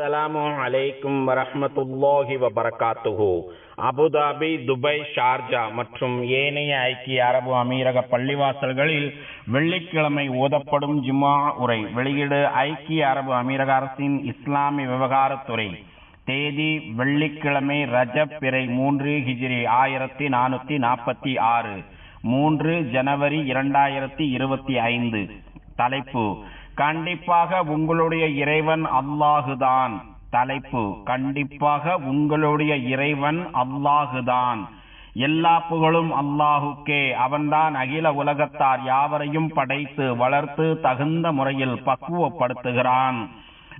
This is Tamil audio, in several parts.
அஸ்லாம் அலைக்கும் வரமத்துல்லாஹி வபரகாத்துஹு. அபுதாபி துபை ஷார்ஜா மற்றும் ஏனைய ஐக்கிய அரபு அமீரக பள்ளிவாசல்களில் வெள்ளிக்கிழமை ஓதப்படும் ஜுமா உரை வெளியீடு ஐக்கிய அரபு அமீரக அரசின் இஸ்லாமிய விவகாரத்துறை. தேதி வெள்ளிக்கிழமை ரஜப் பிறை மூன்று ஹிஜிரி ஆயிரத்தி நானூற்றி நாற்பத்தி ஆறு. மூன்று ஜனவரி இரண்டாயிரத்தி இருபத்தி ஐந்து. தலைப்பு கண்டிப்பாக உங்களுடைய இறைவன் அல்லாஹுதான். தலைப்பு கண்டிப்பாக உங்களுடைய இறைவன் அல்லாஹுதான். எல்லா புகழும் அல்லாஹுக்கே. அவன்தான் அகில உலகத்தார் யாவரையும் படைத்து வளர்த்து தகுந்த முறையில் பக்குவப்படுத்துகிறான்.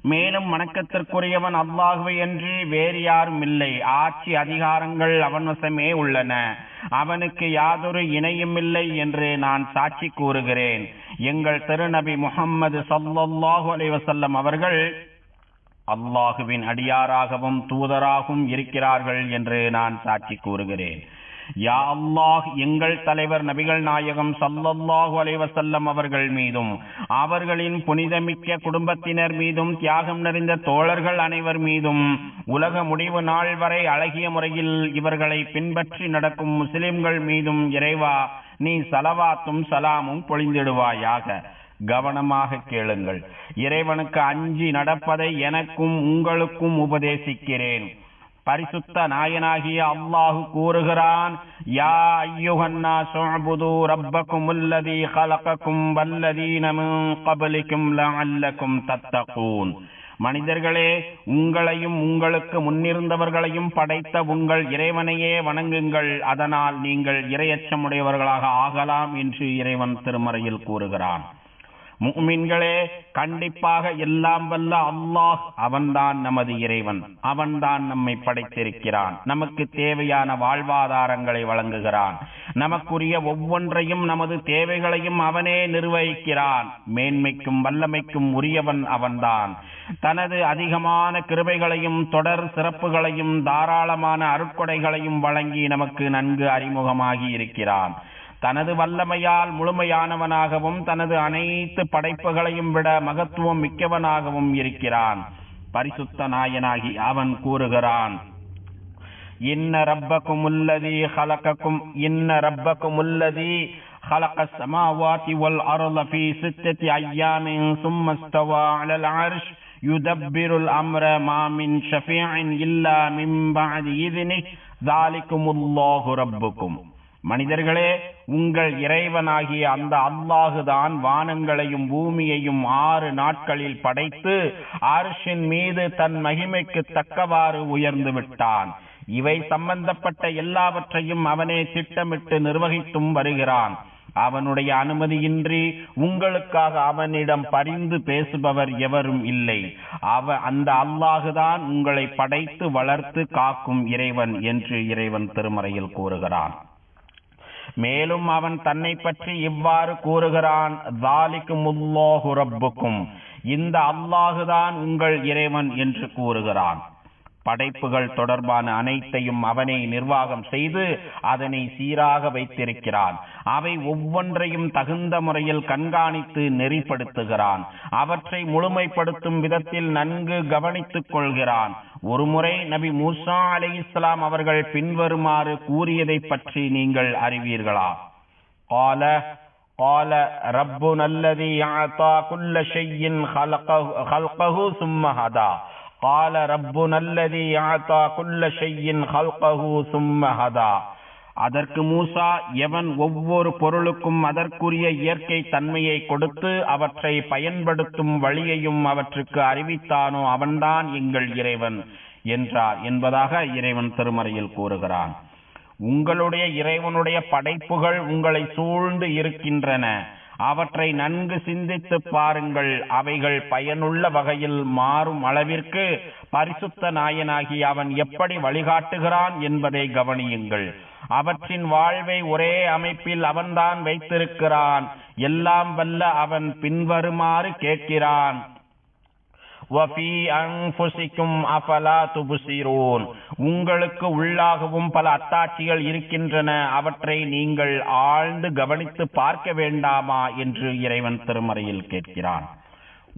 மேலும் வணக்கத்திற்குரியவன் அல்லாஹுவை என்று வேறு யாரும் இல்லை. ஆட்சி அதிகாரங்கள் அவன் வசமே உள்ளன. அவனுக்கு யாதொரு இணையும் இல்லை என்று நான் சாட்சி கூறுகிறேன். எங்கள் திருநபி முகம்மது சல்லல்லாஹு அலைவசல்லம் அவர்கள் அல்லாஹுவின் அடியாராகவும் தூதராகவும் இருக்கிறார்கள் என்று நான் சாட்சி கூறுகிறேன். யா அல்லாஹ் எங்கள் தலைவர் நபிகள் நாயகம் சல்லல்லாஹு அலைவசல்லம் அவர்கள் மீதும் அவர்களின் புனிதமிக்க குடும்பத்தினர் மீதும் தியாகம் நிறைந்த தோழர்கள் அனைவர் மீதும் உலக முடிவு நாள் வரை அழகிய முறையில் இவர்களை பின்பற்றி நடக்கும் முஸ்லிம்கள் மீதும் இறைவா நீ சலவாத்தும் சலாமும் பொழிந்திடுவாயாக கவனமாக கேளுங்கள் இறைவனுக்கு அஞ்சி நடப்பதை எனக்கும் உங்களுக்கும் உபதேசிக்கிறேன் பரிசுத்த நாயனாகிய அல்லாஹு கூறுகிறான் யா ஐயுஹன்னா சுஅபுது ரப்பக்கும் அல்லதி خلقكم والذين من قبلكم لعلكم تتقون மனிதர்களே உங்களையும் உங்களுக்கு முன்னிருந்தவர்களையும் படைத்த உங்கள் இறைவனையே வணங்குங்கள். அதனால் நீங்கள் இரையச்சமுடையவர்களாக ஆகலாம் என்று இறைவன் திருமறையில் கூறுகிறான். முக்மின்களே கண்டிப்பாக எல்லாம் வல்ல அல்லாஹ் அவன்தான் நமது இறைவன். அவன்தான் நம்மை படைத்திருக்கிறான். நமக்கு தேவையான வாழ்வாதாரங்களை வழங்குகிறான். நமக்குரிய ஒவ்வொன்றையும் நமது தேவைகளையும் அவனே நிர்வகிக்கிறான். மேன்மைக்கும் வல்லமைக்கும் உரியவன் அவன்தான். தனது அதிகமான கிருபைகளையும் தொடர் சிறப்புகளையும் தாராளமான அருட்கொடைகளையும் வழங்கி நமக்கு நன்கு அறிமுகமாகி இருக்கிறான். தனது வல்லமையால் முழுமையானவனாகவும் தனது அனைத்து படைப்புகளையும் விட மகத்துவம் மிக்கவனாகவும் இருக்கிறான் பரிசுத்த நாயனாகி அவன் கூறுகிறான் இன்ன ரப்பக்கும் உள்ளதி ஹலக்கக்கும் இன்ன ரப்பக்கும் உள்ளதி خلق السماوات والأرض في ستة أيام ثم استوى على العرش يدبر الأمر ما من شفيع إلا من بعد إذنه ذلكم الله ربكم மனிதர்களே உங்கள் இறைவனாகிய அந்த அல்லாஹுதான் வானங்களையும் பூமியையும் ஆறு நாட்களில் படைத்து அரிசின் மீது தன் மகிமைக்கு தக்கவாறு உயர்ந்து விட்டான். இவை சம்பந்தப்பட்ட எல்லாவற்றையும் அவனே திட்டமிட்டு நிர்வகித்தும் வருகிறான். அவனுடைய அனுமதியின்றி உங்களுக்காக அவனிடம் பரிந்து பேசுபவர் எவரும் இல்லை. அவ அந்த அல்லாஹுதான் உங்களை படைத்து வளர்த்து காக்கும் இறைவன் என்று இறைவன் திருமறையில் கூறுகிறான். மேலும் அவன் தன்னை பற்றி இவ்வாறு கூறுகிறான் ரப்புக்கும் இந்த அல்லாஹுதான் உங்கள் இறைவன் என்று கூறுகிறான். படைப்புகள் தொடர்பான அனைத்தையும் அவனை நிர்வாகம் செய்து அதனை சீராக வைத்திருக்கிறான். அவை ஒவ்வொன்றையும் தகுந்த முறையில் கண்காணித்து நெறிப்படுத்துகிறான். அவற்றை முழுமைப்படுத்தும் விதத்தில் நன்கு கவனித்துக் கொள்கிறான். ஒருமுறை நபி மூசா அலை இஸ்லாம் அவர்கள் பின்வருமாறு கூறியதை பற்றி நீங்கள் அறிவீர்களா قال قال ربنا الذي اعطى كل شيء خلقه خلقه ثم هدى قال ربنا الذي اعطى كل شيء خلقه ثم هدى அதற்கு மூசா எவன் ஒவ்வொரு பொருளுக்கும் அதற்குரிய இயற்கை தன்மையை கொடுத்து அவற்றை பயன்படுத்தும் வழியையும் அவற்றுக்கு அறிவித்தானோ அவன்தான் எங்கள் இறைவன் என்றார் என்பதாக இறைவன் திருமறையில் கூறுகிறான். உங்களுடைய இறைவனுடைய படைப்புகள் உங்களை சூழ்ந்து இருக்கின்றன. அவற்றை நன்கு சிந்தித்து பாருங்கள். அவைகள் பயனுள்ள வகையில் மாறும் அளவிற்கு பரிசுத்த நாயனாகி அவன் எப்படி வழிகாட்டுகிறான் என்பதை கவனியுங்கள். அவற்றின் வாழ்வை ஒரே அமைப்பில் அவன்தான் வைத்திருக்கிறான். எல்லாம் வல்ல அவன் பின்வருமாறு கேட்கிறான். உங்களுக்கு உள்ளாகவும் பல அத்தாட்சிகள் இருக்கின்றன அவற்றை நீங்கள் ஆழ்ந்து கவனித்து பார்க்க வேண்டாமா என்று இறைவன் திருமறையில் கேட்கிறான்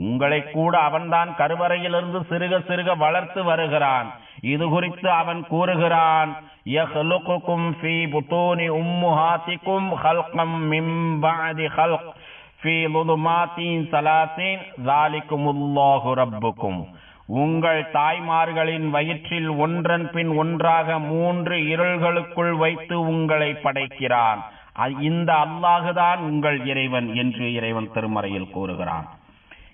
உங்களை கூட அவன்தான் கருவறையிலிருந்து சிறுக சிறுக வளர்த்து வருகிறான் இது குறித்து அவன் கூறுகிறான் يخلقكم في بطون أمهاتكم خلقا من بعد خلق உங்கள் தாய்மார்களின் வயிற்றில் ஒன்றன் பின் ஒன்றாக மூன்று இருள்களுக்குள் வைத்து உங்களை படைக்கிறான். இந்த அல்லாஹுதான் உங்கள் இறைவன் என்று இறைவன் திருமறையில் கூறுகிறான்.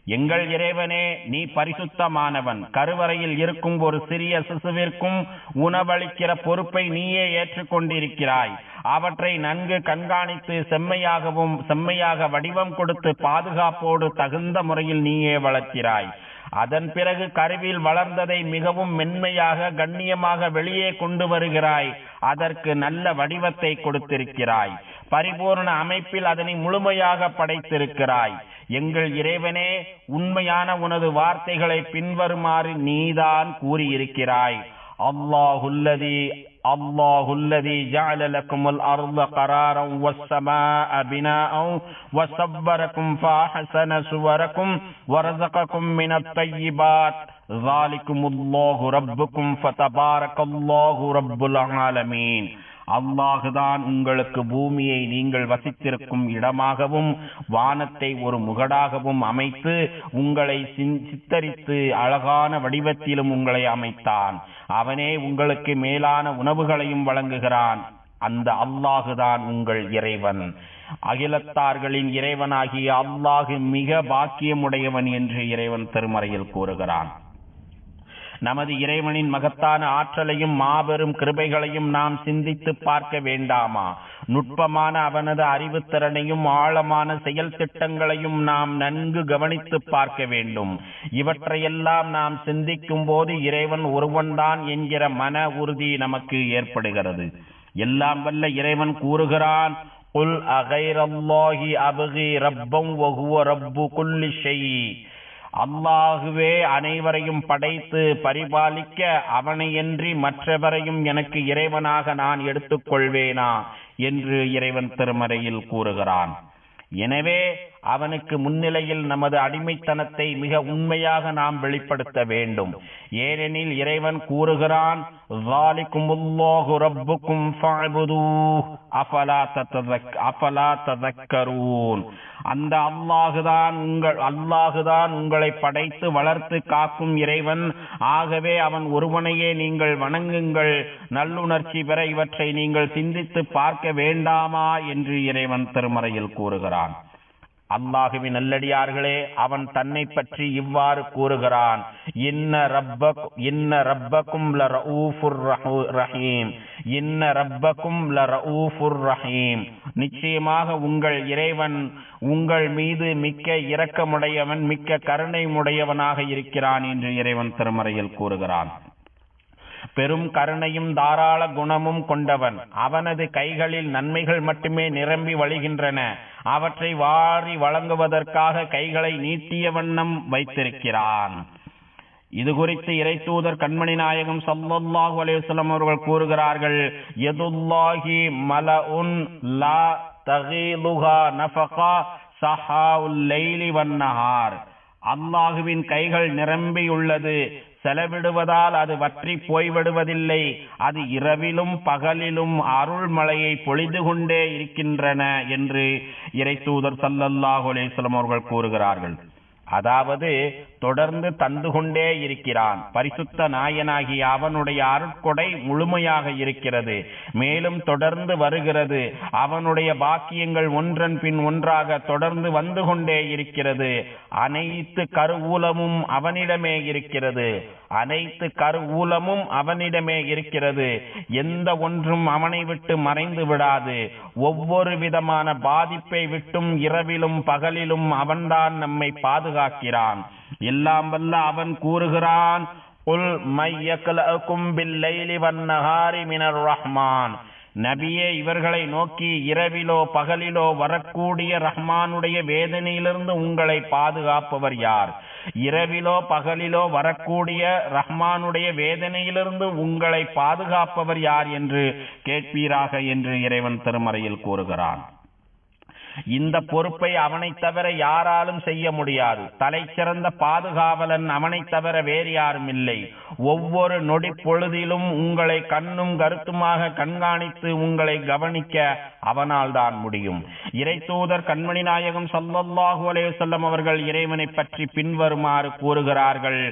எங்கள் இறைவனே நீ பரிசுத்தமானவன். கருவறையில் இருக்கும் ஒரு சிறிய சிசுவிற்கும் உணவளிக்கிற பொறுப்பை நீயே ஏற்றுக்கொண்டிருக்கிறாய். அவற்றை நன்கு கண்காணித்து செம்மையாகவும் செம்மையாக வடிவம் கொடுத்து பாதுகாப்போடு தகுந்த முறையில் நீயே வளர்க்கிறாய். அதன் பிறகு கருவில் வளர்ந்ததை மிகவும் மென்மையாக கண்ணியமாக வெளியே கொண்டு வருகிறாய். அதற்கு நல்ல வடிவத்தை கொடுத்திருக்கிறாய். பரிபூர்ண அமைப்பில் அதனை முழுமையாக படைத்திருக்கிறாய். எங்கள் இறைவனே உண்மையான உனது வார்த்தைகளை பின்வருமாறு நீதான் கூறியிருக்கிறாய். அல்லாஹுல்லதி اللہ الذي جعل لكم الارض قرارا والسماء بناء وصبركم فاحسن صوركم ورزقكم من الطيبات ذالکم اللہ ربکم فتبارک اللہ رب العالمین. அல்லாஹுதான் உங்களுக்கு பூமியை நீங்கள் வசித்திருக்கும் இடமாகவும் வானத்தை ஒரு முகடாகவும் அமைத்து உங்களை சித்தரித்து அழகான வடிவத்திலும் உங்களை அமைத்தான். அவனே உங்களுக்கு மேலான உணவுகளையும் வழங்குகிறான். அந்த அல்லாஹுதான் உங்கள் இறைவன். அகிலத்தார்களின் இறைவனாகிய அல்லாஹு மிக பாக்கியமுடையவன் என்று இறைவன் திருமறையில் கூறுகிறான். நமது இறைவனின் மகத்தான ஆற்றலையும் மாபெரும் கிருபைகளையும் நாம் சிந்தித்து பார்க்க வேண்டாமா? நுட்பமான அவனது அறிவுத்திறனையும் ஆழமான செயல் திட்டங்களையும் நாம் நன்கு கவனித்து பார்க்க வேண்டும். இவற்றையெல்லாம் நாம் சிந்திக்கும் போது இறைவன் ஒருவன்தான் என்கிற மன உறுதி நமக்கு ஏற்படுகிறது. எல்லாம் வல்ல இறைவன் கூறுகிறான் குல் அகைரல்லாஹி அபகி ரப்பம் வஹுவ ரப்பு குல்லி ஷைஇ அல்லாகுவே அனைவரையும் படைத்து பரிபாலிக்க அவனையன்றி மற்றவரையும் எனக்கு இறைவனாக நான் எடுத்துக்கொள்வேனா என்று இறைவன் திருமறையில் கூறுகிறான். எனவே அவனுக்கு முன்னிலையில் நமது அடிமைத்தனத்தை மிக உண்மையாக நாம் வெளிப்படுத்த வேண்டும். ஏனெனில் இறைவன் கூறுகிறான் அஃபலா ததக் அஃபலா அந்த அல்லாஹுதான் உங்கள் அல்லாஹுதான் உங்களை படைத்து வளர்த்து காக்கும் இறைவன். ஆகவே அவன் ஒருவனையே நீங்கள் வணங்குங்கள். நல்லுணர்ச்சி பெற இவற்றை நீங்கள் சிந்தித்து பார்க்க வேண்டாமா என்று இறைவன் திருமறையில் கூறுகிறான். அல்லாஹுவின் நல்லடியார்களே அவன் தன்னை பற்றி இவ்வாறு கூறுகிறான். இன்ன ரப்பக் இன்ன ரப்பக்கும் லரஊஃபுர் ரஹீம். இன்ன ரப்பக்கும் லரஊஃபுர் ரஹீம். நிச்சயமாக உங்கள் இறைவன் உங்கள் மீது மிக்க இரக்கமுடையவன் மிக்க கருணை உடையவனாக இருக்கிறான் என்று இறைவன் திருமறையில் கூறுகிறான். பெரும் கருணையும் தாராள குணமும் கொண்டவன். அவனது கைகளில் நன்மைகள் மட்டுமே நிரம்பி வழிகின்றன. அவற்றை வாரி வழங்குவதற்காக கைகளை நீட்டிய வண்ணம் வைத்திருக்கிறான். இது குறித்து இறைத்தூதர் கண்மணி நாயகம் சல்லாஹு அலைஹி அவர்கள் கூறுகிறார்கள் யதுல்லாஹி மலஉன் லா தகீலுஹா நஃபகா லைலி வன்னஹார் அல்லாஹுவின் கைகள் நிரம்பியுள்ளது. செலவிடுவதால் அது வற்றி போய்விடுவதில்லை. அது இரவிலும் பகலிலும் அருள்மழையை பொழிந்து கொண்டே இருக்கின்றன என்று இறை தூதர் சல்லல்லாஹு அலேஸ்லம் அவர்கள் கூறுகிறார்கள். அதாவது தொடர்ந்து தந்து கொண்டே இருக்கிறான். பரிசுத்த நாயனாகிய அவனுடைய அருட்கொடை முழுமையாக இருக்கிறது. மேலும் தொடர்ந்து வருகிறது. அவனுடைய பாக்கியங்கள் ஒன்றன் பின் ஒன்றாக தொடர்ந்து வந்து கொண்டே இருக்கிறது. அனைத்து கருவூலமும் அவனிடமே இருக்கிறது. அனைத்து கருவூலமும் அவனிடமே இருக்கிறது. எந்த ஒன்றும் அவனை விட்டு மறைந்து விடாது. ஒவ்வொரு விதமான பாதிப்பை விட்டும் இரவிலும் பகலிலும் அவன்தான் நம்மை பாதுகாக்கிறான் எல்லாம் வல்ல அவன் கூறுகிறான் "குல் பில்லைலி வன்னஹாரி மினர் ரஹ்மான். நபியே இவர்களை நோக்கி இரவிலோ பகலிலோ வரக்கூடிய ரஹ்மானுடைய வேதனையிலிருந்து உங்களை பாதுகாப்பவர் யார்? இரவிலோ பகலிலோ வரக்கூடிய ரஹ்மானுடைய வேதனையிலிருந்து உங்களை பாதுகாப்பவர் யார் என்று கேட்பீராக என்று இறைவன் திருமறையில் கூறுகிறான். இந்த பொறுப்பை அவனை தவிர யாராலும் செய்ய முடியாது. தலை சிறந்த பாதுகாவலன் அவனை தவிர வேறு யாரும் இல்லை. ஒவ்வொரு நொடி பொழுதிலும் உங்களை கண்ணும் கருத்துமாக கண்காணித்து உங்களை கவனிக்க அவனால் தான் முடியும். இறை தூதர் கண்மணி நாயகம் சல்லல்லாஹு அலேசல்லம் அவர்கள் இறைவனை பற்றி பின்வருமாறு கூறுகிறார்கள்.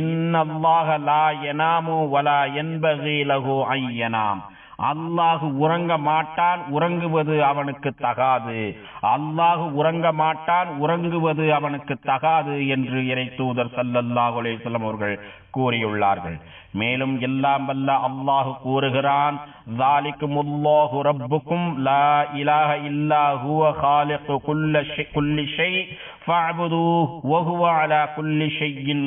இன்னல்லாஹ லா எனாமு வலா என்பகு லகு ஐயனாம். அல்லாஹு உறங்க மாட்டான் உறங்குவது அவனுக்கு தகாது. அல்லாஹு உறங்க மாட்டான் உறங்குவது அவனுக்கு தகாது என்று இறை தூதர் சல்லல்லாஹு அலேஸ்லம் அவர்கள் கூறியுள்ளார்கள். மேலும் எல்லாம் வல்ல அல்லாஹு கூறுகிறான்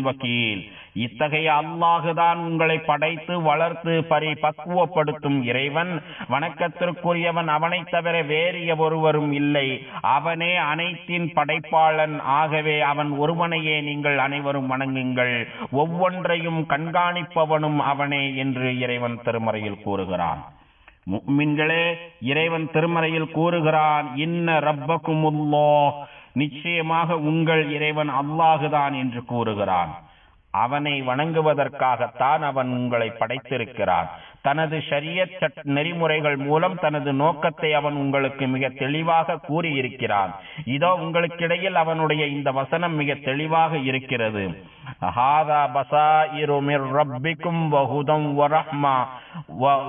வகீல். இத்தகைய அல்லாஹுதான் உங்களை படைத்து வளர்த்து பரிபக்குவப்படுத்தும் இறைவன். வணக்கத்திற்குரியவன் அவனை தவிர வேறு ஒருவரும் இல்லை. அவனே அனைத்தின் படைப்பாளன். ஆகவே அவன் ஒருவனையே நீங்கள் அனைவரும் வணங்குங்கள். ஒவ்வொன்றையும் கண்காணிப்பவனும் அவனே என்று இறைவன் திருமறையில் கூறுகிறான். மின்களே இறைவன் திருமறையில் கூறுகிறான் இன்ன ரப்பக்குமுல்லோ நிச்சயமாக உங்கள் இறைவன் அல்லாஹுதான் என்று கூறுகிறான். அவனை வணங்குவதற்காகத்தான் அவன் உங்களை படைத்திருக்கிறான். தனது ஷரியத் நெறிமுறைகள் மூலம் தனது நோக்கத்தை அவன் உங்களுக்கு மிக தெளிவாக கூறியிருக்கிறான். இதோ உங்களுக்கிடையில் அவனுடைய இந்த வசனம் மிக தெளிவாக இருக்கிறது. ஹாதா பசாயிரு மிர் ரப்பிக்கும் வஹுதம் வரஹ்மா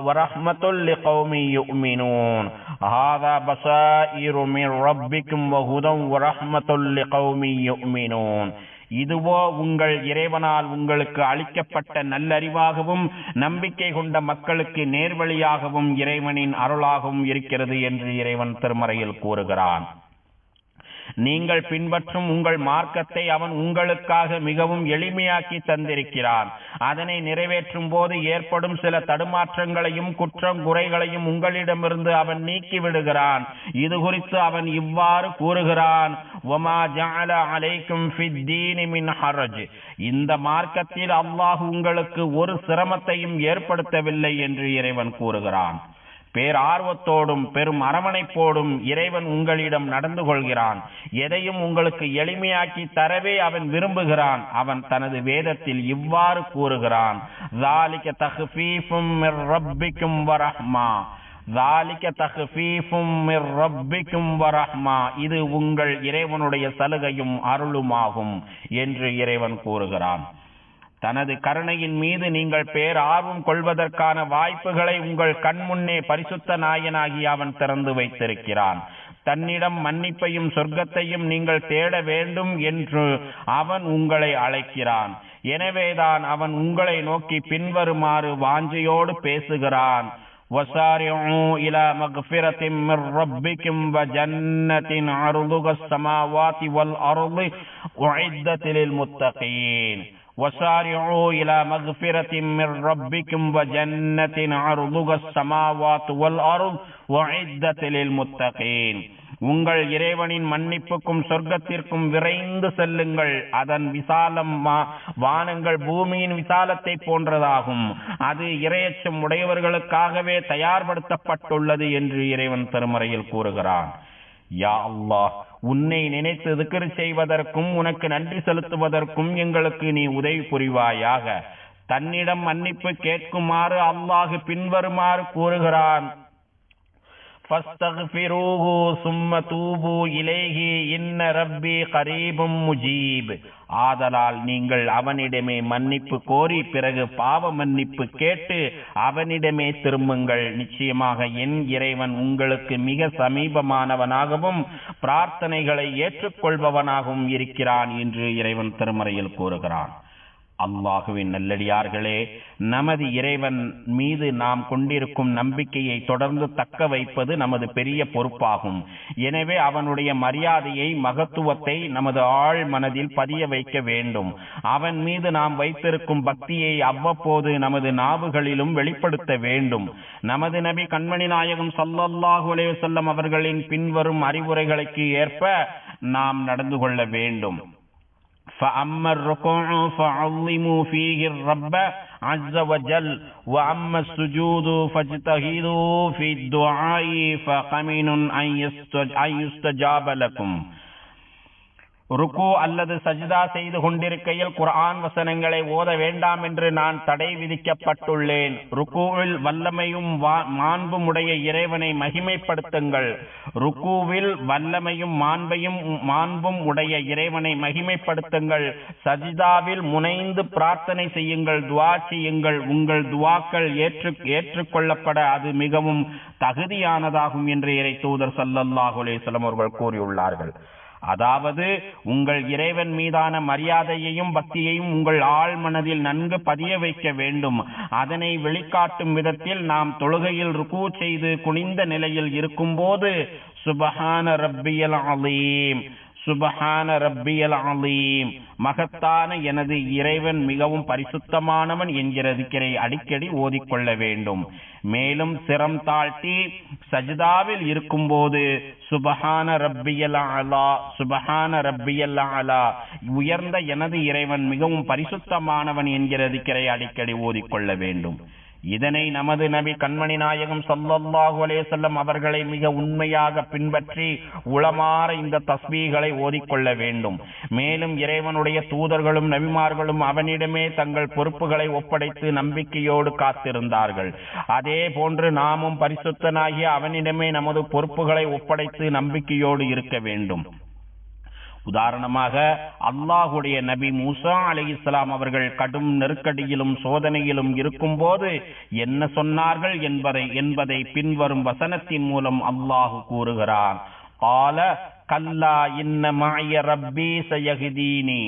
வரஹ்மத்துல் லிகௌமி யுமினூன். ஹாதா பசாயிரு மிர் ரப்பிக்கும் வஹுதம் வரஹ்மத்துல் லிகௌமி யுமினூன். இதுவோ உங்கள் இறைவனால் உங்களுக்கு அளிக்கப்பட்ட நல்லறிவாகவும் நம்பிக்கை கொண்ட மக்களுக்கு நேர்வழியாகவும் இறைவனின் அருளாகவும் இருக்கிறது என்று இறைவன் திருமறையில் கூறுகிறான். நீங்கள் பின்பற்றும் உங்கள் மார்க்கத்தை அவன் உங்களுக்காக மிகவும் எளிமையாக்கி தந்திருக்கிறான். அதனை நிறைவேற்றும் போது ஏற்படும் சில தடுமாற்றங்களையும் குற்றம் குறைகளையும் உங்களிடமிருந்து அவன் நீக்கி விடுகிறான். இது குறித்து அவன் இவ்வாறு கூறுகிறான். அலைக்கும் ஹரஜ். இந்த மார்க்கத்தில் அல்லாஹ் உங்களுக்கு ஒரு சிரமத்தையும் ஏற்படுத்தவில்லை என்று இறைவன் கூறுகிறான். பேரார்வத்தோடும் பெரும் அரவணைப்போடும் இறைவன் உங்களிடம் நடந்து கொள்கிறான். எதையும் உங்களுக்கு எளிமையாக்கி தரவே அவன் விரும்புகிறான். அவன் தனது வேதத்தில் இவ்வாறு கூறுகிறான். இது உங்கள் இறைவனுடைய சலுகையும் அருளுமாகும் என்று இறைவன் கூறுகிறான். தனது கருணையின் மீது நீங்கள் பேரார்வம் கொள்வதற்கான வாய்ப்புகளை உங்கள் கண்முன்னே பரிசுத்த நாயனாகி அவன் திறந்து வைத்திருக்கிறான் தன்னிடம் மன்னிப்பையும் சொர்க்கத்தையும் நீங்கள் தேட வேண்டும் என்று அவன் உங்களை அழைக்கிறான் எனவேதான் அவன் உங்களை நோக்கி பின்வருமாறு வாஞ்சையோடு பேசுகிறான் وسارعوا إلى مغفرة من ربكم وجنة عرضها السماوات والأرض أعدت للمتقين وسارعوا إلى مغفرة من ربكم وجنة عرضها السماوات والأرض وعدت للمتقين உங்கள் இறைவனின் மன்னிப்புக்கும் சொர்க்கத்திற்கும் விரைந்து செல்லுங்கள் அதன் விசாலம் வானங்கள் பூமியின் விசாலத்தை போன்றதாகும் அது இரையச்சம் உடையவர்களுக்காகவே தயார்படுத்தப்பட்டுள்ளது என்று இறைவன் திருமறையில் கூறுகிறான் யா அல்லாஹ் உன்னை நினைத்து திக்கர் செய்வதற்கும் உனக்கு நன்றி செலுத்துவதற்கும் எங்களுக்கு நீ உதவி புரிவாயாக. தன்னிடம் மன்னிப்பு கேட்குமாறு அல்லாஹு பின்வருமாறு கூறுகிறான். ஃபஸ்தக்ஃபிரூஹு சும்ம தூபு இலேஹி இன்ன ரப்பி கரீபும் முஜீப் ஆதலால் நீங்கள் அவனிடமே மன்னிப்பு கோரி பிறகு பாவ மன்னிப்பு கேட்டு அவனிடமே திரும்புங்கள். நிச்சயமாக என் இறைவன் உங்களுக்கு மிக சமீபமானவனாகவும் பிரார்த்தனைகளை ஏற்றுக்கொள்பவனாகவும் இருக்கிறான் என்று இறைவன் திருமறையில் கூறுகிறான். அல்லாஹுவின் நல்லடியார்களே நமது இறைவன் மீது நாம் கொண்டிருக்கும் நம்பிக்கையை தொடர்ந்து தக்க வைப்பது நமது பெரிய பொறுப்பாகும். எனவே அவனுடைய மரியாதையை மகத்துவத்தை நமது ஆழ் மனதில் பதிய வைக்க வேண்டும். அவன் மீது நாம் வைத்திருக்கும் பக்தியை அவ்வப்போது நமது நாவுகளிலும் வெளிப்படுத்த வேண்டும். நமது நபி கண்மணி நாயகம் சல்லல்லாஹு அலைஹி அவர்களின் பின்வரும் அறிவுரைகளுக்கு ஏற்ப நாம் நடந்து கொள்ள வேண்டும். فأما الركوع فعظموا فيه الرب عز وجل وأما السجود فاجتهدوا في الدعاء فقمن أن يستج- أن يستجاب لكم. ருக்கு அல்லது சஜிதா செய்து கொண்டிருக்கையில் குர்ஆன் வசனங்களை ஓத வேண்டாம் என்று நான் தடை விதிக்கப்பட்டுள்ளேன். ருக்குவில் வல்லமையும் மாண்பும் உடைய இறைவனை மகிமைப்படுத்துங்கள். ருக்குவில் வல்லமையும் மாண்பையும் மாண்பும் உடைய இறைவனை மகிமைப்படுத்துங்கள். சஜிதாவில் முனைந்து பிரார்த்தனை செய்யுங்கள் துவா செய்யுங்கள். உங்கள் துவாக்கள் ஏற்று ஏற்றுக்கொள்ளப்பட அது மிகவும் தகுதியானதாகும் என்று இறை தூதர் ஸல்லல்லாஹு அலைஹி அவர்கள் கூறியுள்ளார்கள். அதாவது உங்கள் இறைவன் மீதான மரியாதையையும் பக்தியையும் உங்கள் ஆள் மனதில் நன்கு பதிய வைக்க வேண்டும். அதனை வெளிக்காட்டும் விதத்தில் நாம் தொழுகையில் ருக்கு செய்து குனிந்த நிலையில் இருக்கும்போது சுபஹான ரப்பியல் அலீம் சுபஹான ரப்பியல் அலீம். மகத்தான எனது இறைவன் மிகவும் பரிசுத்தமானவன் என்கிற திக்கரை அடிக்கடி ஓதிக்கொள்ள வேண்டும். மேலும் சிரம் தாழ்த்தி சஜிதாவில் இருக்கும்போது சுபஹான ரப்பியல் அலா சுபஹான ரப்பியல் அலா. உயர்ந்த எனது இறைவன் மிகவும் பரிசுத்தமானவன் என்கிற திக்கரை அடிக்கடி ஓதிக்கொள்ள வேண்டும். இதனை நமது நபி கண்மணி நாயகம் சல்லல்லாஹு அலைஹி வஸல்லம் அவர்களை மிக உண்மையாக பின்பற்றி உளமாற இந்த தஸ்பீகளை ஓதிக்கொள்ள வேண்டும். மேலும் இறைவனுடைய தூதர்களும் நபிமார்களும் அவனிடமே தங்கள் பொறுப்புகளை ஒப்படைத்து நம்பிக்கையோடு காத்திருந்தார்கள். அதே போன்று நாமும் பரிசுத்தனாகிய அவனிடமே நமது பொறுப்புகளை ஒப்படைத்து நம்பிக்கையோடு இருக்க வேண்டும். உதாரணமாக அல்லாஹுடைய நபி மூசா அலைஹிஸ்ஸலாம் அவர்கள் கடும் நெருக்கடியிலும் சோதனையிலும் இருக்கும்போது என்ன சொன்னார்கள் என்பதை என்பதை பின்வரும் வசனத்தின் மூலம் அல்லாஹு கூறுகிறான் قال கல்லா இன்ன மாய ரப்பி சயஹ்தீனி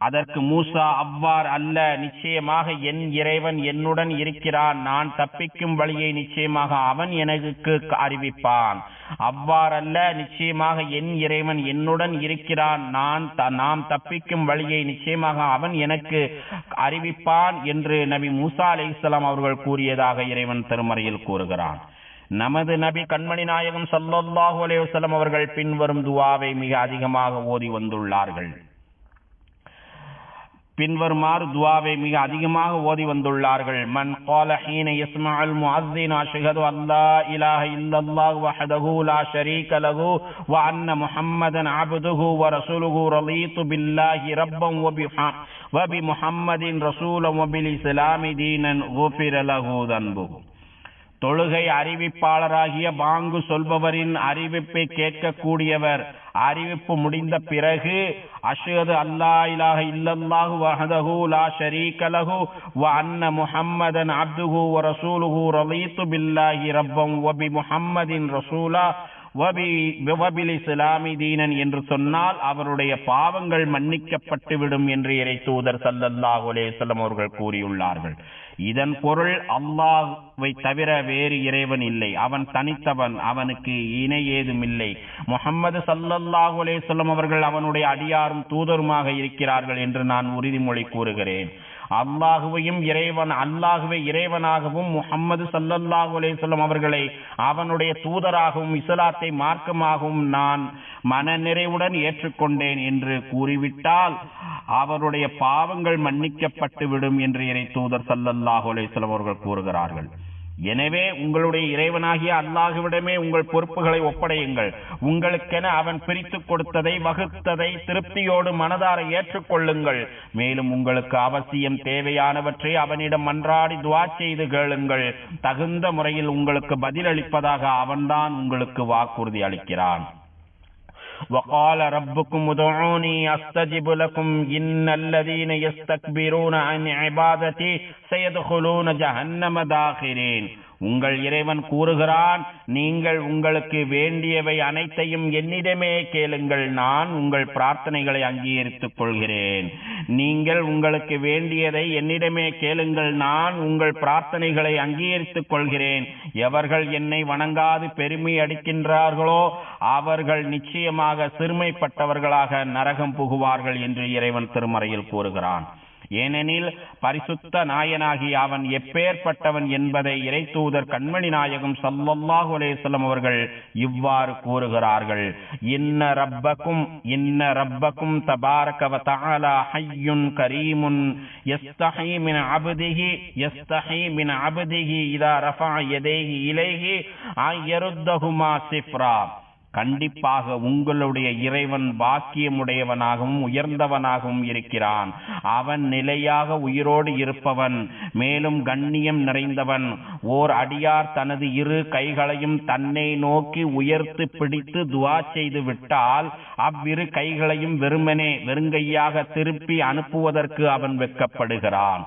அதற்கு மூசா அவ்வாறு அல்ல நிச்சயமாக என் இறைவன் என்னுடன் இருக்கிறான். நான் தப்பிக்கும் வழியை நிச்சயமாக அவன் எனக்கு அறிவிப்பான். அவ்வாறல்ல நிச்சயமாக என் இறைவன் என்னுடன் இருக்கிறான். நான் த- நாம் தப்பிக்கும் வழியை நிச்சயமாக அவன் எனக்கு அறிவிப்பான் என்று நபி மூசா அலைஹிஸ்ஸலாம் அவர்கள் கூறியதாக இறைவன் திருமறையில் கூறுகிறான். நமது நபி கண்மணி நாயகம் ஸல்லல்லாஹு அலைஹி அவர்கள் பின்வரும் துவாவை மிக அதிகமாக ஓதி வந்துள்ளார்கள். பின்வருமாறு துவாவை மிக அதிகமாக ஓதி வந்துள்ளார்கள் மன் قال حين يسمع المؤذن اشهد ان لا اله الا الله وحده لا شريك له وان محمدا عبده ورسوله رضيت بالله ربا وبمحمد رسولا وبالاسلام دينا غفر له ذنبه தொழுகை அறிவிப்பாளராகிய பாங்கு சொல்பவரின் அறிவிப்பை கேட்கக்கூடியவர் அறிவிப்பு முடிந்த பிறகு அஷது அல்லா இலாக இல்லல்லாஹு வஹதஹு லா ஷரீக லஹு வ அன்ன முஹம்மதன் அப்துஹு வ ரசூலுஹு ரலீத்து பில்லாஹி ரப்பம் வ பி முஹம்மதின் ரசூலா வபிலி வபில் தீனன் என்று சொன்னால் அவருடைய பாவங்கள் மன்னிக்கப்பட்டு விடும் என்று இறை தூதர் ஸல்லல்லாஹு அலைஹி அவர்கள் கூறியுள்ளார்கள். இதன் பொருள் அல்லாஹ்வை தவிர வேறு இறைவன் இல்லை. அவன் தனித்தவன் அவனுக்கு இணை ஏதுமில்லை. இல்லை ஸல்லல்லாஹு அலைஹி வஸல்லம் அவர்கள் அவனுடைய அடியாரும் தூதருமாக இருக்கிறார்கள் என்று நான் உறுதிமொழி கூறுகிறேன். அல்லாஹுவையும் இறைவன் அல்லாஹுவை இறைவனாகவும் முகம்மது சல்லல்லாஹு அலேசல்லம் அவர்களை அவனுடைய தூதராகவும் இஸ்லாத்தை மார்க்கமாகவும் நான் மனநிறைவுடன் ஏற்றுக்கொண்டேன் என்று கூறிவிட்டால் அவருடைய பாவங்கள் மன்னிக்கப்பட்டு விடும் என்று இறை தூதர் சல்லல்லாஹு அலேசல்லம் அவர்கள் கூறுகிறார்கள். எனவே உங்களுடைய இறைவனாகிய அல்லாஹுவிடமே உங்கள் பொறுப்புகளை ஒப்படையுங்கள். உங்களுக்கென அவன் பிரித்து கொடுத்ததை வகுத்ததை திருப்தியோடு மனதார ஏற்றுக்கொள்ளுங்கள். மேலும் உங்களுக்கு அவசியம் தேவையானவற்றை அவனிடம் மன்றாடி துவா செய்து கேளுங்கள். தகுந்த முறையில் உங்களுக்கு பதிலளிப்பதாக அவன்தான் உங்களுக்கு வாக்குறுதி அளிக்கிறான். وقال ربكم ادعوني استجب لكم ان الذين يستكبرون عن عبادتي سيدخلون جهنم داخرين. உங்கள் இறைவன் கூறுகிறான் நீங்கள் உங்களுக்கு வேண்டியவை அனைத்தையும் என்னிடமே கேளுங்கள் நான் உங்கள் பிரார்த்தனைகளை அங்கீகரித்துக் கொள்கிறேன். நீங்கள் உங்களுக்கு வேண்டியதை என்னிடமே கேளுங்கள் நான் உங்கள் பிரார்த்தனைகளை அங்கீகரித்துக் கொள்கிறேன். எவர்கள் என்னை வணங்காது பெருமை அடிக்கின்றார்களோ அவர்கள் நிச்சயமாக சிறுமைப்பட்டவர்களாக நரகம் புகுவார்கள் என்று இறைவன் திருமறையில் கூறுகிறான். ஏனெனில் பரிசுத்த நாயனாகி அவன் எப்பேற்பட்டவன் என்பதை இறைத்தூதர் கண்மணி நாயகம் சல்லல்லாஹு அலேசல்லம் அவர்கள் இவ்வாறு கூறுகிறார்கள். இன்ன ரப்பக்கும் இன்ன ரப்பக்கும் தபாரகவ வ தஆலா ஹய்யுன் கரீமுன் யஸ்தஹி மின் அப்திஹி யஸ்தஹி மின் அப்திஹி இதா ரஃபா யதைஹி இலைஹி அன் யருத்தஹுமா சிஃப்ரா. கண்டிப்பாக உங்களுடைய இறைவன் பாக்கியமுடையவனாகவும் உயர்ந்தவனாகவும் இருக்கிறான். அவன் நிலையாக உயிரோடு இருப்பவன் மேலும் கண்ணியம் நிறைந்தவன். ஓர் அடியார் தனது இரு கைகளையும் தன்னை நோக்கி உயர்த்து பிடித்து துவா செய்து விட்டால் அவ்விரு கைகளையும் வெறுமனே வெறுங்கையாக திருப்பி அனுப்புவதற்கு அவன் வெட்கப்படுகிறான்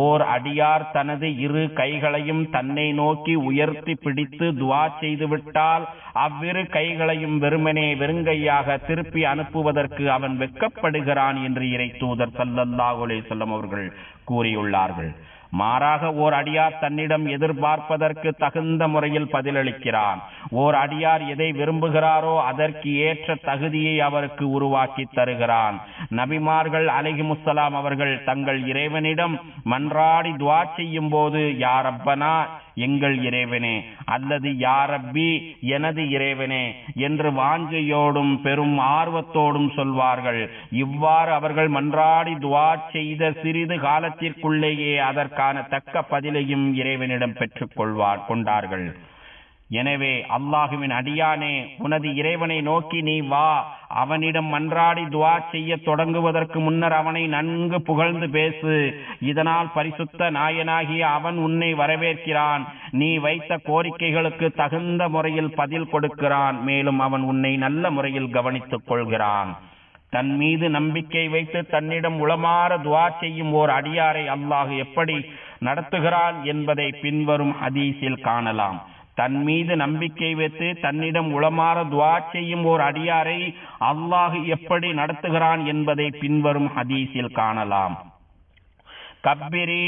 ஓர் அடியார் தனது இரு கைகளையும் தன்னை நோக்கி உயர்த்தி பிடித்து துவா செய்து விட்டால் அவ்விரு கைகளையும் வெறுமனே வெறுங்கையாக திருப்பி அனுப்புவதற்கு அவன் வெட்கப்படுகிறான் என்று இறை தூதர் சல்லல்லாஹு அலைஹி அவர்கள் கூறியுள்ளார்கள். மாறாக ஓர் அடியார் தன்னிடம் எதிர்பார்ப்பதற்கு தகுந்த முறையில் பதிலளிக்கிறான். ஓர் அடியார் எதை விரும்புகிறாரோ அதற்கு ஏற்ற தகுதியை அவருக்கு உருவாக்கி தருகிறான். நபிமார்கள் அலைஹி முசலாம் அவர்கள் தங்கள் இறைவனிடம் மன்றாடி துவா செய்யும் போது யாரப்பனா எங்கள் இறைவனே அல்லது யாரப்பி எனது இறைவனே என்று வாஞ்சையோடும் பெரும் ஆர்வத்தோடும் சொல்வார்கள். இவ்வாறு அவர்கள் மன்றாடி துவா செய்த சிறிது காலத்திற்குள்ளேயே அதற்கான தக்க பதிலையும் இறைவனிடம் பெற்றுக் கொள்வார் கொண்டார்கள். எனவே அல்லாஹுவின் அடியானே உனது இறைவனை நோக்கி நீ வா. அவனிடம் மன்றாடி துவா செய்ய தொடங்குவதற்கு முன்னர் அவனை நன்கு புகழ்ந்து பேசு. இதனால் பரிசுத்த நாயனாகிய அவன் உன்னை வரவேற்கிறான். நீ வைத்த கோரிக்கைகளுக்கு தகுந்த முறையில் பதில் கொடுக்கிறான். மேலும் அவன் உன்னை நல்ல முறையில் கவனித்துக் கொள்கிறான். தன் மீது நம்பிக்கை வைத்து தன்னிடம் உளமாற துவா செய்யும் ஓர் அடியாரை அல்லாஹ் எப்படி நடத்துகிறான் என்பதை பின்வரும் ஹதீஸில் காணலாம். தன் மீது நம்பிக்கை வைத்து தன்னிடம் உளமாற துவா செய்யும் ஓர் அடியாரை அல்லாஹ் எப்படி நடத்துகிறான் என்பதை பின்வரும் ஹதீஸில் காணலாம். கப்பிரி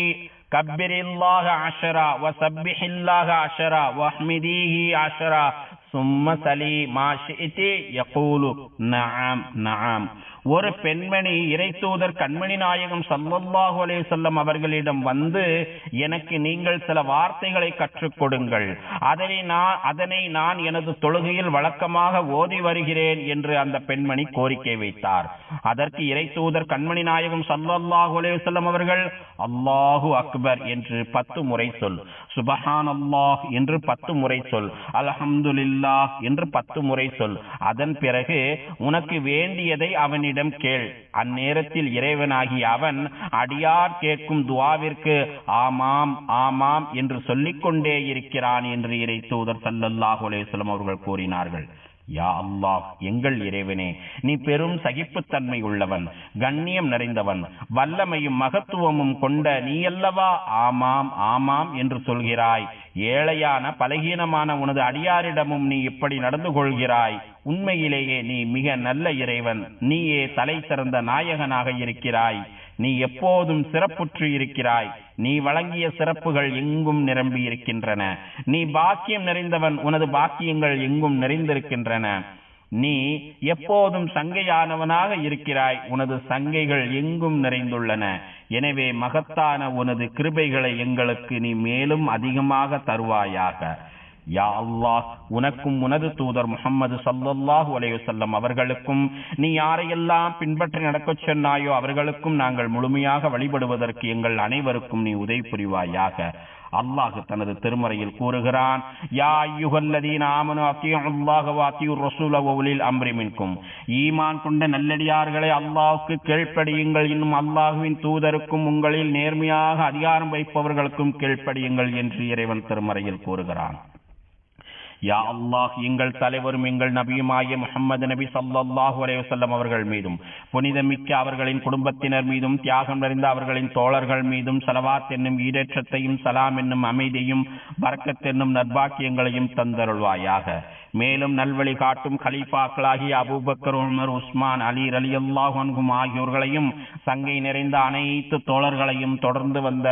கப்பிரில்லாஹ அஷரா வசப்பிஹில்லாஹ அஷரா வஹ்மிதீஹி அஷரா சும்ம சலி மா ஷிஇதி யகூலு நஅம் நஅம். ஒரு பெண்மணி இறைத்தூதர் கண்மணி நாயகம் சல்லாஹு அலே வஸல்லம் அவர்களிடம் வந்து எனக்கு நீங்கள் சில வார்த்தைகளை கற்றுக் கொடுங்கள். அதனை நான் அதனை நான் எனது தொழுகையில் வழக்கமாக ஓதி வருகிறேன் என்று அந்த பெண்மணி கோரிக்கை வைத்தார். அதற்கு இறைத்தூதர் கண்மணி நாயகம் சல்லாஹு அலே வஸல்லம் அவர்கள் அல்லாஹு அக்பர் என்று பத்து முறை சொல். சுபஹான் அல்லாஹ் என்று பத்து முறை சொல். அல்ஹம்துலில்லாஹ் என்று பத்து முறை சொல். அதன் பிறகு உனக்கு வேண்டியதை அவனிடம் கேள். அந்நேரத்தில் இறைவனாகி அவன் அடியார் கேட்கும் துவாவிற்கு ஆமாம் ஆமாம் என்று சொல்லிக்கொண்டே இருக்கிறான் என்று இறை தூதர் சல்லல்லாஹு அலேஸ்லம் அவர்கள் கூறினார்கள். யா அல்லாஹ் எங்கள் இறைவனே நீ பெரும் சகிப்புத்தன்மை உள்ளவன் கண்ணியம் நிறைந்தவன் வல்லமையும் மகத்துவமும் கொண்ட நீ அல்லவா? ஆமாம் ஆமாம் என்று சொல்கிறாய். ஏழையான பலகீனமான உனது அடியாரிடமும் நீ இப்படி நடந்து கொள்கிறாய். உண்மையிலேயே நீ மிக நல்ல இறைவன் நீயே தலை சிறந்த நாயகனாக இருக்கிறாய். நீ எப்போதும் சிறப்புற்று இருக்கிறாய். நீ வழங்கிய சிறப்புகள் எங்கும் நிரம்பி இருக்கின்றன நீ பாக்கியம் நிறைந்தவன் உனது பாக்கியங்கள் எங்கும் நிறைந்திருக்கின்றன. நீ எப்போதும் சங்கையானவனாக இருக்கிறாய். உனது சங்கைகள் எங்கும் நிறைந்துள்ளன. எனவே மகத்தான உனது கிருபைகளை எங்களுக்கு நீ மேலும் அதிகமாக தருவாயாக. யா அல்லாஹ் உனக்கும் உனது தூதர் முகம்மது சல்லல்லாஹு அலைஹி அவர்களுக்கும் நீ யாரையெல்லாம் பின்பற்றி நடக்கச் சொன்னாயோ அவர்களுக்கும் நாங்கள் முழுமையாக வழிபடுவதற்கு எங்கள் அனைவருக்கும் நீ உதவி புரிவாயாக. அல்லாஹ் தனது திருமறையில் கூறுகிறான் யா ஐயுகல்லதீன ஆமனு அத்தியுல்லாஹ ரசூல ஈமான் கொண்ட நல்லடியார்களை அல்லாஹுக்கு கீழ்ப்படியுங்கள். இன்னும் அல்லாஹுவின் தூதருக்கும் உங்களில் நேர்மையாக அதிகாரம் வைப்பவர்களுக்கும் கீழ்ப்படியுங்கள் என்று இறைவன் திருமறையில் கூறுகிறான். யா அல்லாஹ் எங்கள் தலைவரும் எங்கள் நபியுமாய முகமது நபி சல்லாஹு அலைஹி அவர்கள் மீதும் புனிதமிக்க அவர்களின் குடும்பத்தினர் மீதும் தியாகம் நிறைந்த அவர்களின் தோழர்கள் மீதும் சலவாத் என்னும் ஈரேற்றத்தையும் சலாம் என்னும் அமைதியும் வர்க்கத் என்னும் நற்பாக்கியங்களையும் தந்தருள்வாயாக. மேலும் நல்வழி காட்டும் கலீஃபாக்களாகிய Abu Bakr Umar Usman Ali Ali Allah ஆகியோர்களையும் சங்கை நிறைந்த அனைத்து தோழர்களையும் தொடர்ந்து வந்த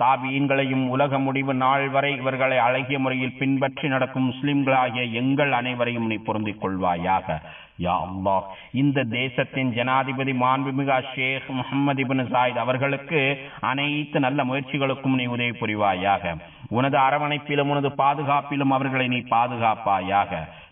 தாபீன்களையும் உலக முடிவு நாள் வரை இவர்களை அழகிய முறையில் பின்பற்றி நடக்கும் முஸ்லிம்களாகிய எங்கள் அனைவரையும் நீ பொருந்திக் கொள்வாயாக. யா அல்லாஹ். இந்த தேசத்தின் ஜனாதிபதி மாண்புமிகு ஷேக் முகமது இபின் சாயித் அவர்களுக்கு அனைத்து நல்ல முயற்சிகளுக்கும் நீ உதவி புரிவாயாக. உனது அரவணைப்பிலும் உனது பாதுகாப்பிலும் அவர்களை நீ பாதுகாப்பாயாக.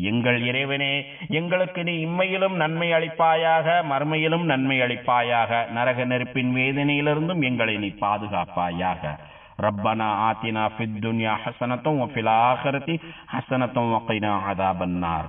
எங்கள் இறைவனே எங்களுக்கு நீ இம்மையிலும் நன்மை அளிப்பாயாக மறுமையிலும் நன்மை அளிப்பாயாக நரக நெருப்பின் வேதனையிலிருந்தும் எங்களை நீ பாதுகாப்பாயாக. ரப்பனா ஆத்தினா ஃபித் துன்யா ஹசனத்தும் ஃபில் ஹசனத்தும் வகைனா அதாபன்னார்